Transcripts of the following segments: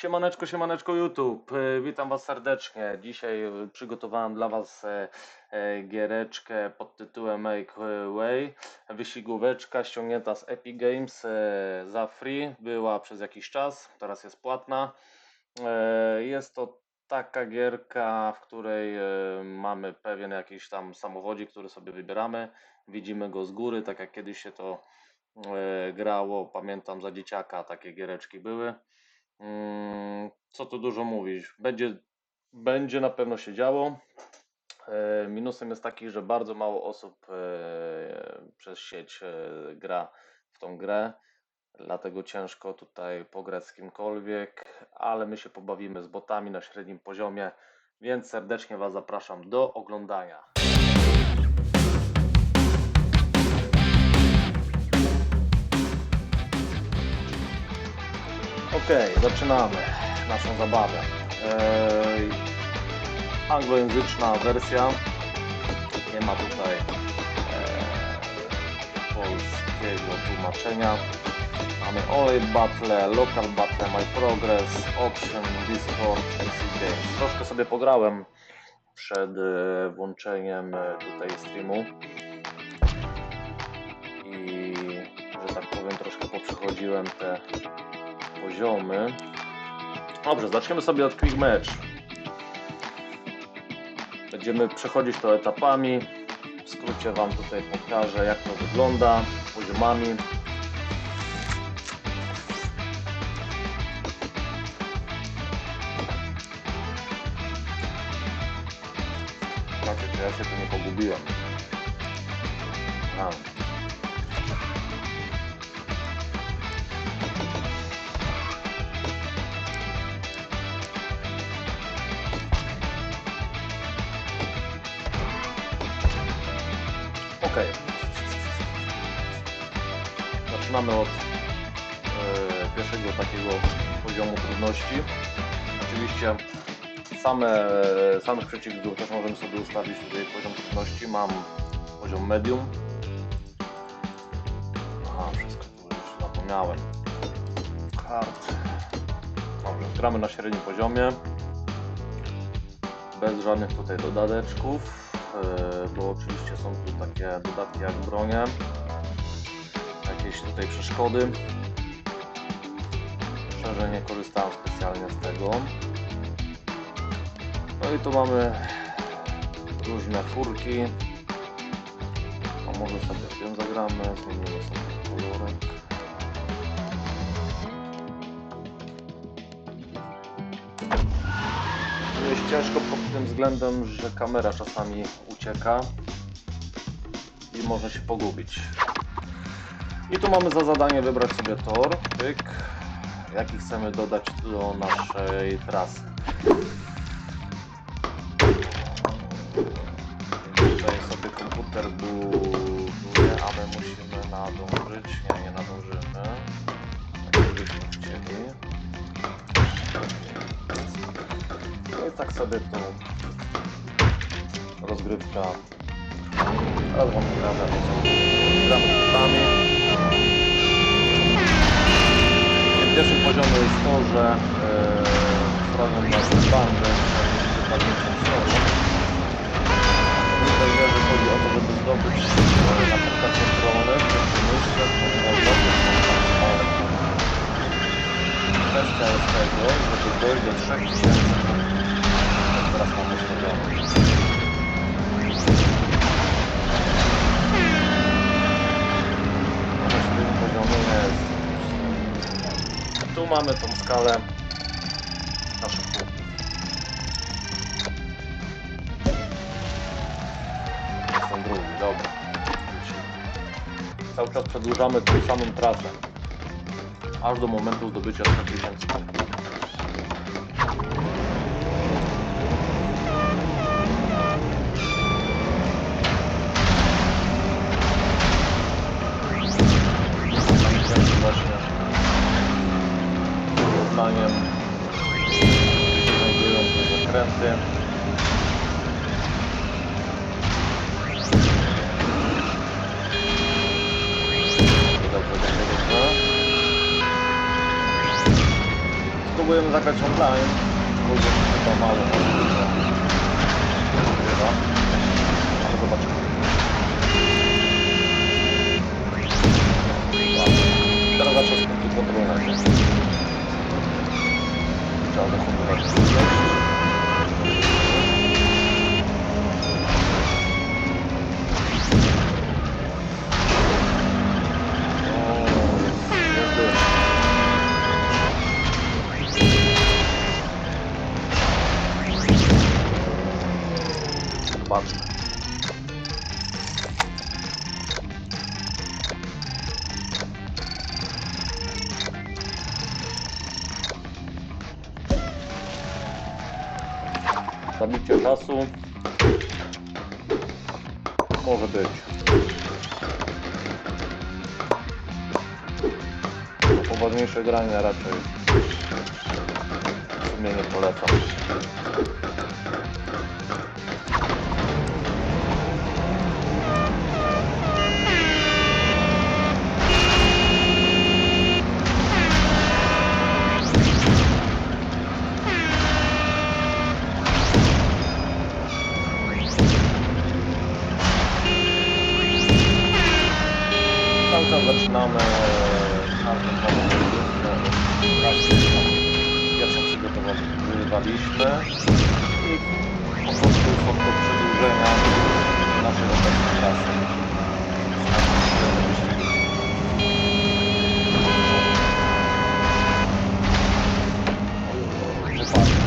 Siemaneczko, siemaneczko YouTube. E, Witam Was serdecznie. Dzisiaj e, przygotowałem dla Was e, giereczkę pod tytułem Make Way. Wyścigóweczka ściągnięta z Epic Games za free. Była przez jakiś czas, teraz jest płatna. Jest to taka gierka, w której mamy pewien jakiś tam samowodzik, który sobie wybieramy. Widzimy go z góry, tak jak kiedyś się to grało. Pamiętam za dzieciaka takie giereczki były. Mm, Co tu dużo mówić? Będzie, będzie na pewno się działo. E, Minusem jest taki, że bardzo mało osób e, przez sieć e, gra w tą grę, dlatego ciężko tutaj pograć z kimkolwiek, ale my się pobawimy z botami na średnim poziomie, więc serdecznie Was zapraszam do oglądania. Okej, zaczynamy naszą zabawę. Eee, anglojęzyczna wersja. Nie ma tutaj eee, polskiego tłumaczenia. Mamy Olay Battle, Local Battle, My Progress, Option, Discord, PC Games. Troszkę sobie pograłem przed e, włączeniem e, tutaj streamu i że tak powiem troszkę poprzechodziłem te poziomy. Dobrze, zaczniemy sobie od Quick Match. Będziemy przechodzić to etapami. W skrócie Wam tutaj pokażę, jak to wygląda poziomami. Znaczy, czy ja się tu nie pogubiłem? Zaczynamy od e, pierwszego takiego poziomu trudności. Oczywiście same, samych przeciwników też możemy sobie ustawić tutaj poziom trudności. Mam poziom medium. Aha, wszystko tu już zapomniałem. Kart. Dobrze, gramy na średnim poziomie. Bez żadnych tutaj dodateczków. Yy, bo oczywiście są tu takie dodatki jak bronie, jakieś tutaj przeszkody. Szczerze nie korzystałem specjalnie z tego. No i tu mamy różne furki. A może sobie tym zagramy, zmienimy sobie kolorek. Jest ciężko pod tym względem, że kamera czasami ucieka i może się pogubić. I tu mamy za zadanie wybrać sobie tor, pyk, jaki chcemy dodać do naszej trasy. Tutaj sobie komputer buduje, a my musimy nadążyć. Nie, nie nadążymy. Tak byśmy chcieli. No i tak sobie to rozgrywka. Teraz wam pokażę po co gramy pierwszym poziomie jest to, że yy, fragment nasz bandy wypadnie tą stroną. Tutaj chodzi o to, żeby zdobyć e, na kontrolę, myszkę, można ale Kwestia jest tego, żeby dojść do 3000 jak teraz mam ustawione. Poziomie jest. Tu mamy tą skalę naszych punktów. Jestem drugi, dobra. Cały czas przedłużamy tą samą trasę. Aż do momentu zdobycia 4000 punktów. Się znajdują te zakręty. Dobrze, dobrze, dobrze. spróbujemy zagrać online. Aczkolwiek chyba mało. Ale zobaczymy. Teraz zacznę z punktu kontrolnego. kaldı. Zabicie czasu. Może być. Poważniejsze granie raczej w sumie nie polecam. Przygotowywaliśmy i po prostu są to przedłużenia naszej obecnej trasy. Wypadek.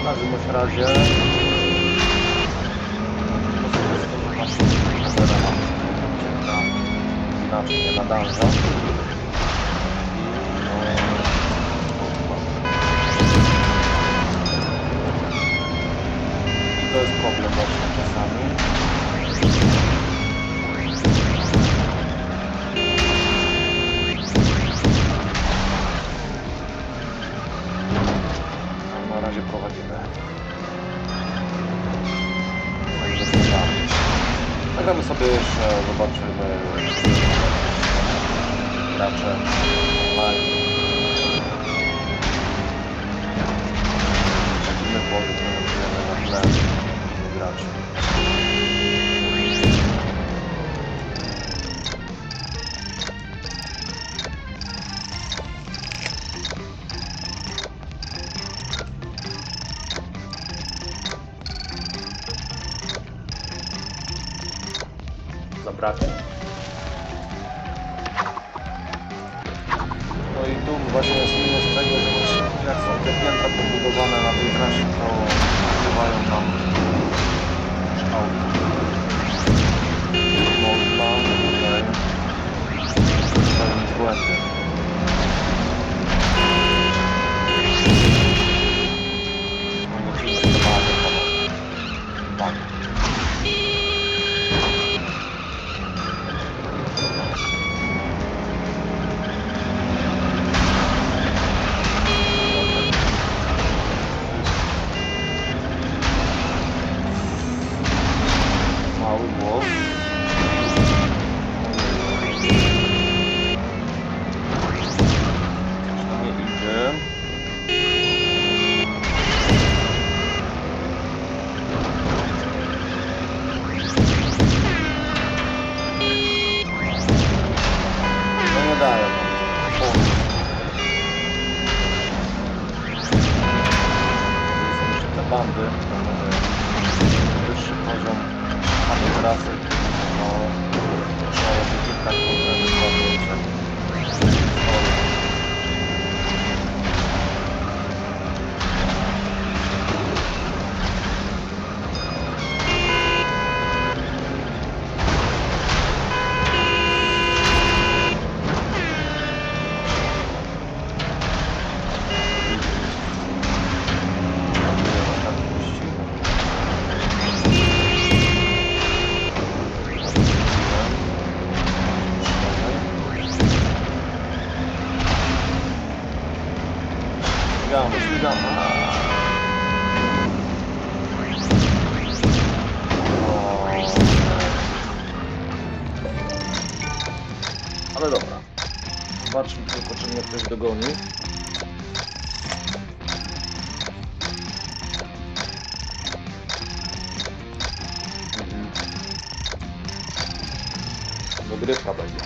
W każdym razie zobaczymy gracze online. Zabraknie. No i tu właśnie jest minus tego, że jak są te piętra pobudowane na tej trasie, to wpływają nam auto. Można tutaj popełnić błędy. Rozgrywka będzie.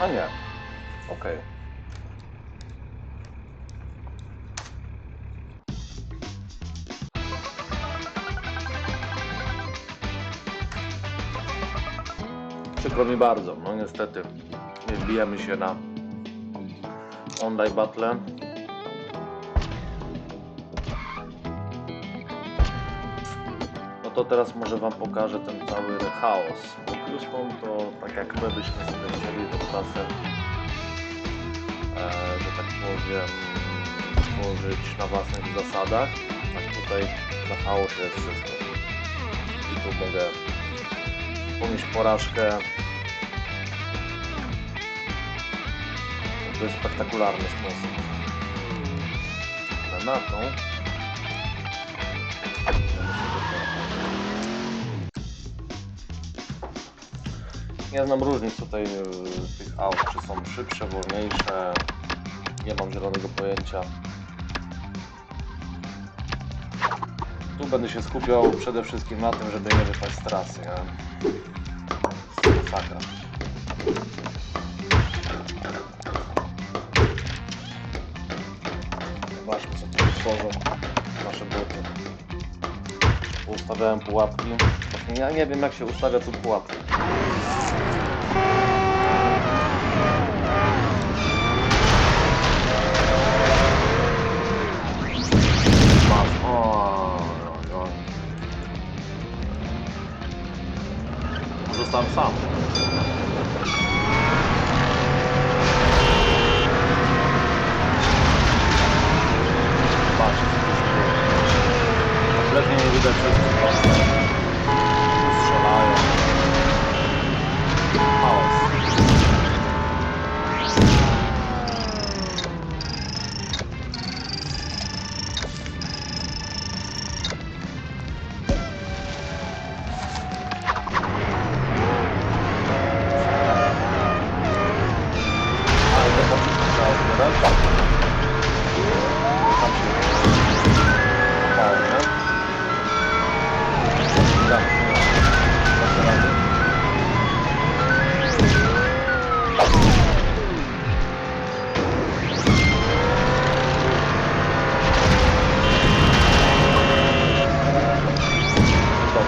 A nie. Okej. Przykro mi bardzo, no niestety nie wbijemy się na online battle. To teraz może wam pokażę ten cały chaos. Custom to tak jak my byśmy sobie chcieli tą klasę, e, że tak powiem, stworzyć na własnych zasadach, tak tutaj na chaosie jest wszystko. I tu mogę ponieść porażkę w dość spektakularny sposób. Na tą Nie znam różnic tutaj y, tych aut, czy są szybsze, wolniejsze. Nie mam zielonego pojęcia. Tu będę się skupiał przede wszystkim na tym, żeby nie wypaść z trasy, nie? Masakra. Zobaczmy co tu tworzą nasze boty. Ustawiałem pułapki. Ja nie wiem jak się ustawia tu pułapki. Zostałem sam. Patrz, co się dzieje. Kompletnie nie widać przez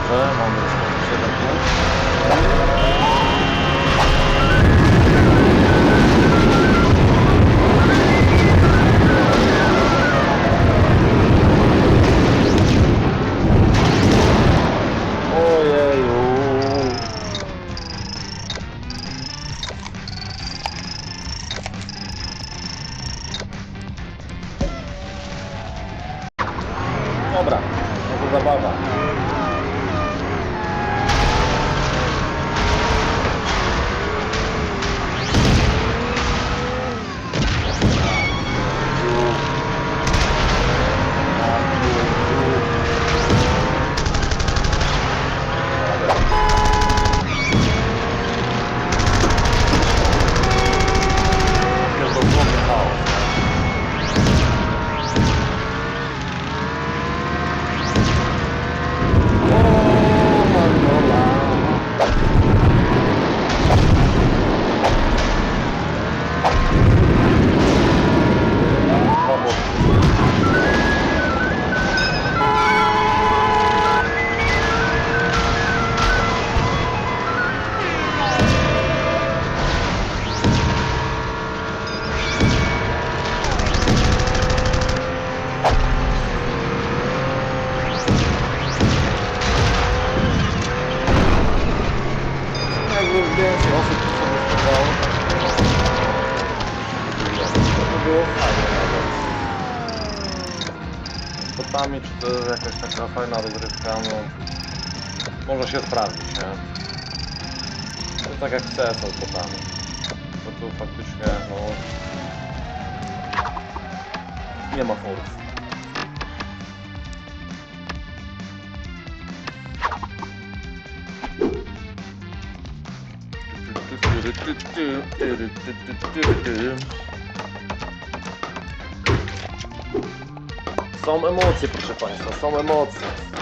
Dobrze, mamy już 7 punktów. Ojeju. Jakaś taka fajna rozrywka, no może się sprawdzić, nie? To tak jak CS z botami. To tu faktycznie, no nie ma forów. Są emocje, proszę Państwa, są emocje.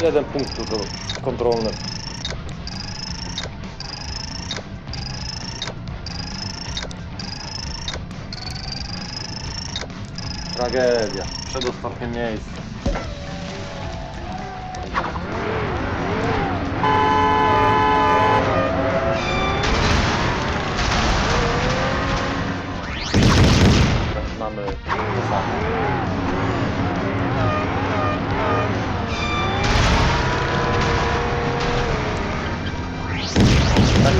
7 punkt do kontrolnych. Tragedia. Przedostatnie miejsce.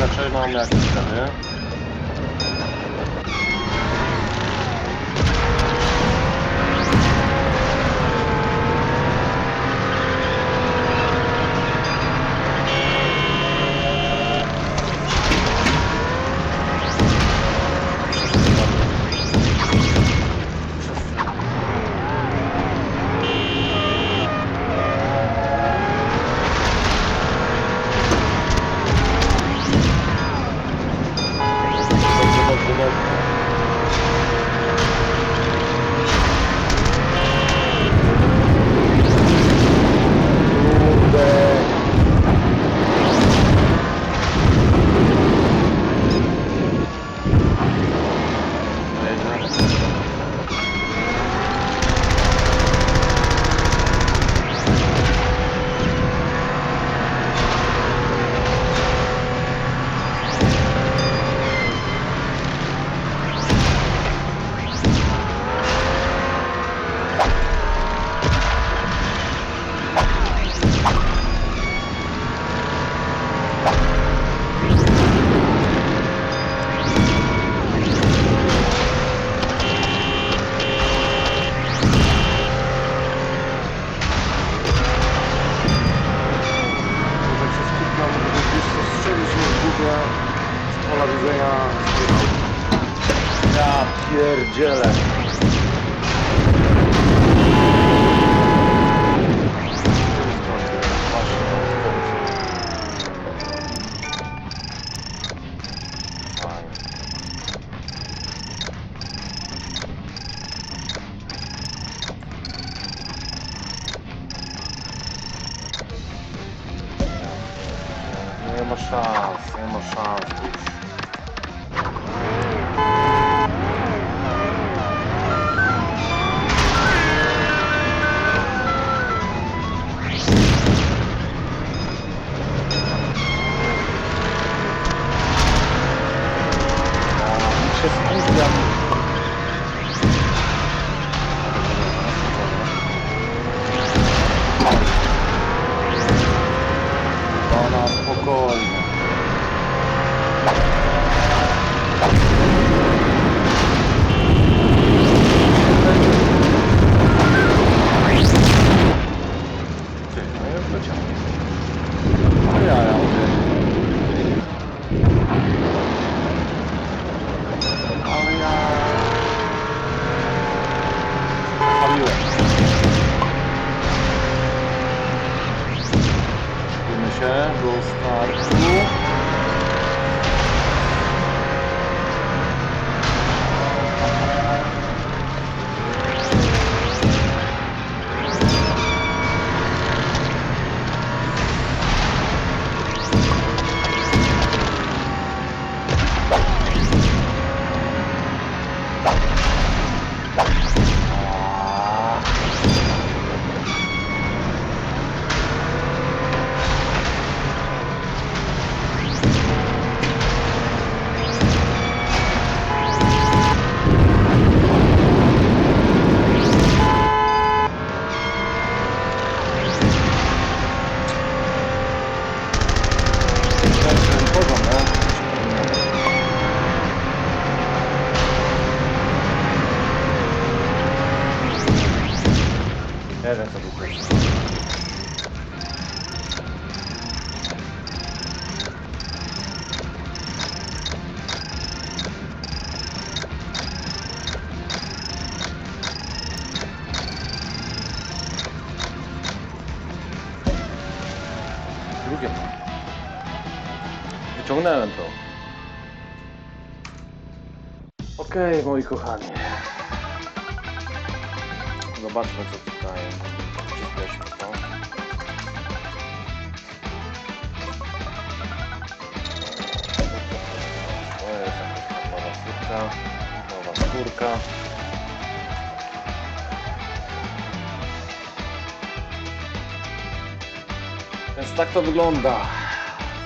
Kaçırmam yaklaşık şey ya. pierdziele. Się Okej, moi kochani. Zobaczmy co tutaj. Przyspieszmy to. To jest jakaś nowa furka. Nowa skórka. Więc tak to wygląda.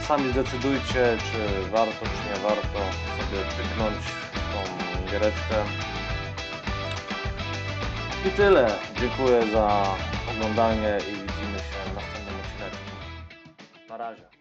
Sami zdecydujcie, czy warto, czy nie warto sobie tyknąć giereczkę. I tyle. Dziękuję za oglądanie i widzimy się w następnym odcinku. Na razie.